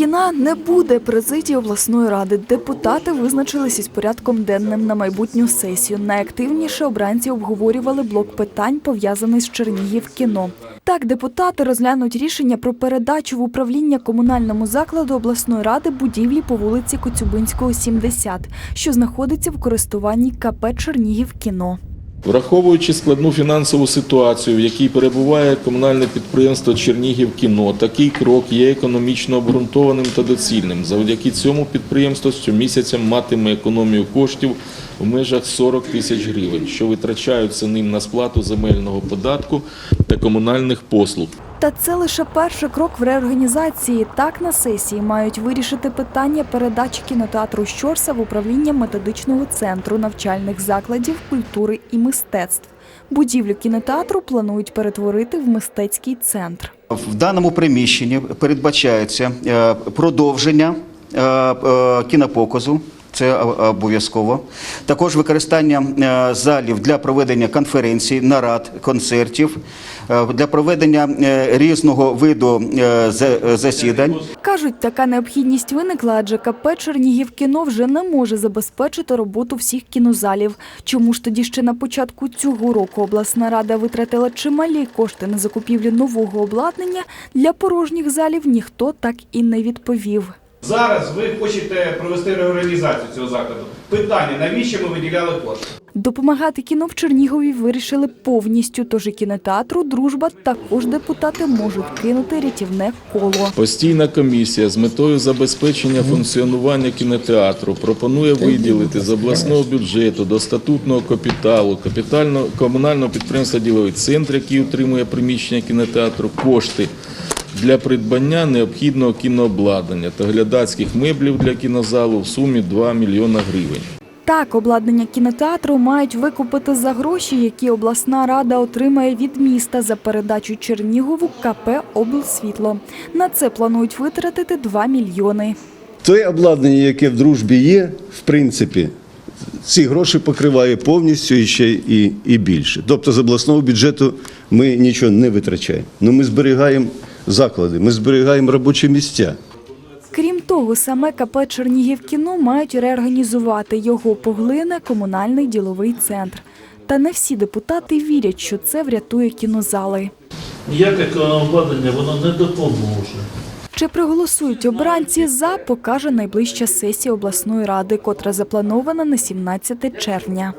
Кіна не буде президії обласної ради. Депутати визначилися з порядком денним на майбутню сесію. Найактивніше обранці обговорювали блок питань, пов'язаний з Чернігів кіно. Так, депутати розглянуть рішення про передачу в управління комунальному закладу обласної ради будівлі по вулиці Коцюбинського, 70, що знаходиться в користуванні КП Чернігів кіно. Враховуючи складну фінансову ситуацію, в якій перебуває комунальне підприємство Чернігів кіно, такий крок є економічно обґрунтованим та доцільним. Завдяки цьому підприємство щомісяця матиме економію коштів в межах 40 тисяч гривень, що витрачаються ним на сплату земельного податку та комунальних послуг. Та це лише перший крок в реорганізації. Так на сесії мають вирішити питання передачі кінотеатру Щорса в управління методичного центру навчальних закладів культури і мистецтв. Будівлю кінотеатру планують перетворити в мистецький центр. В даному приміщенні передбачається е, продовження е, е, кінопоказу. Це обов'язково. Також використання е, залів для проведення конференцій, нарад, концертів, е, для проведення е, різного виду е, засідань. Кажуть, така необхідність виникла, адже КП Чернігів кіно вже не може забезпечити роботу всіх кінозалів. Чому ж тоді ще на початку цього року обласна рада витратила чималі кошти на закупівлю нового обладнання для порожніх залів, ніхто так і не відповів. Зараз ви хочете провести реорганізацію цього закладу. Питання, навіщо ми виділяли кошти? Допомагати кіно в Чернігові вирішили повністю, тож і кінотеатру Дружба також депутати можуть кинути рятівне коло. Постійна комісія з метою забезпечення функціонування кінотеатру пропонує виділити з обласного бюджету до статутного капіталу капітального комунального підприємства Діловий центр, який утримує приміщення кінотеатру, кошти для придбання необхідного кінообладнання та глядацьких меблів для кінозалу в сумі 2 мільйона гривень. Так, обладнання кінотеатру мають викупити за гроші, які обласна рада отримає від міста за передачу Чернігову КП «Облсвітло». На це планують витратити 2 мільйони. Те обладнання, яке в дружбі є, в принципі, ці гроші покриває повністю і ще і, і більше. Тобто з обласного бюджету ми нічого не витрачаємо. Ну ми зберігаємо заклади, ми зберігаємо робочі місця. Крім того, саме КП «Чернігів кіно» мають реорганізувати. Його поглине комунальний діловий центр. Та не всі депутати вірять, що це врятує кінозали. Ніяке обладнання воно не допоможе. Чи проголосують обранці за, покаже найближча сесія обласної ради, котра запланована на 17 червня.